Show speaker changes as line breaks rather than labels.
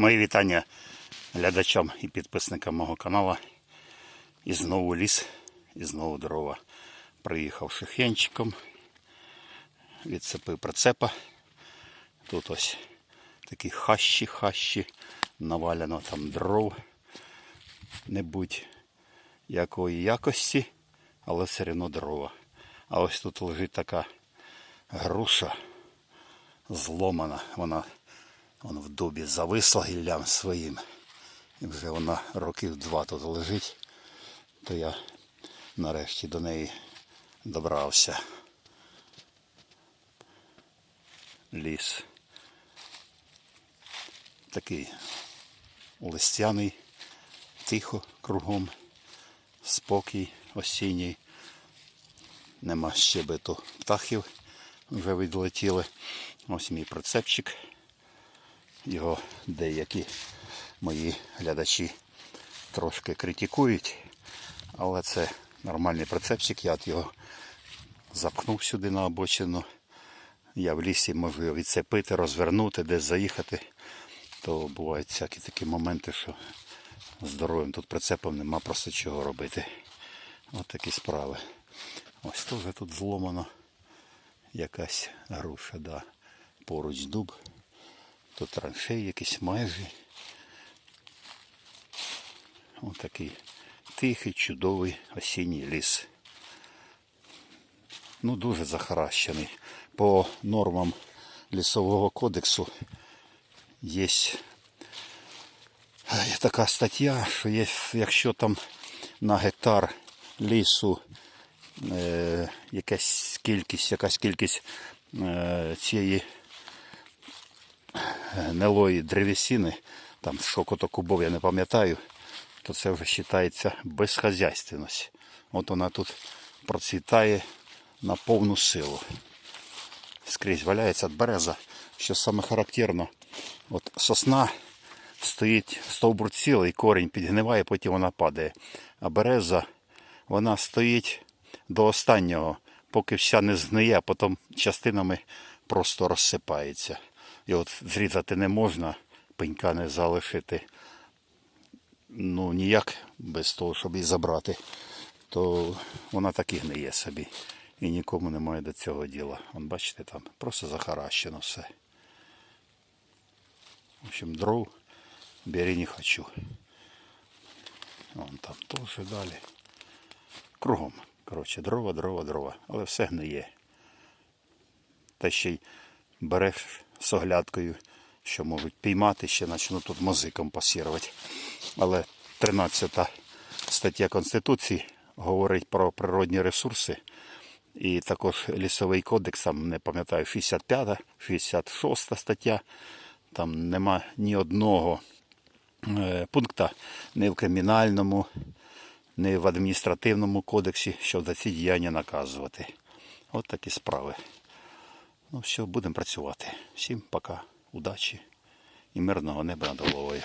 Мої вітання глядачам і підписникам мого каналу. І знову ліс, і знову дрова. Приїхав шихенчиком, відцепив прицепа. Тут ось такі хащі-хащі, навалено там дров. Не будь якої якості, але все одно дрова. А ось тут лежить така груша зломана. Вона вон в дубі зависла гіллям своїм. І вже вона років два тут лежить, то я нарешті до неї добрався. Ліс. Такий листяний, тихо кругом, спокій осінній. Нема щебету птахів, вже відлетіли. Ось мій прицепчик. Його деякі мої глядачі трошки критикують, але це нормальний прицепчик, я от його запхнув сюди на обочину. Я в лісі можу його відцепити, розвернути, десь заїхати. То бувають всякі такі моменти, що здоров'ям тут прицепом нема просто чого робити. Ось такі справи. Ось теж тут зломано якась груша, да. поруч дуб. Тут траншеї якісь майже. Ось такий тихий, чудовий осінній ліс. Ну, дуже захаращений. По нормам лісового кодексу є є така стаття, що є, якщо там на гектар лісу е, якась кількість, якась кількість е, цієї гнилої древесини, там сколько-то кубов, я не пам'ятаю, то це вже вважається безхазяйственність. От вона тут процвітає на повну силу. Скрізь валяється от береза, що саме характерно. От сосна стоїть стовбур цілий, корінь підгниває, потім вона падає. А береза вона стоїть до останнього, поки вся не згниє, а потім частинами просто розсипається. І от зрізати не можна, пенька не залишити. Ну ніяк без того, щоб її забрати, то вона так і гниє собі. І нікому немає до цього діла. Вон бачите, там просто захаращено все. В общем, дров бери не хочу. Вон там теж далі. Кругом. Коротше, дрова, дрова, дрова. Але все гниє. Та ще й береш з оглядкою, що можуть піймати, ще почнуть тут мозиком пасірувати. Але 13 стаття Конституції говорить про природні ресурси. І також лісовий кодекс, там не пам'ятаю, 65, 66 стаття. Там нема ні одного е, пункта ні в кримінальному, ні в адміністративному кодексі, щоб за ці діяння наказувати. От такі справи. Ну все, будемо працювати. Всім пока, удачі і мирного неба над головою.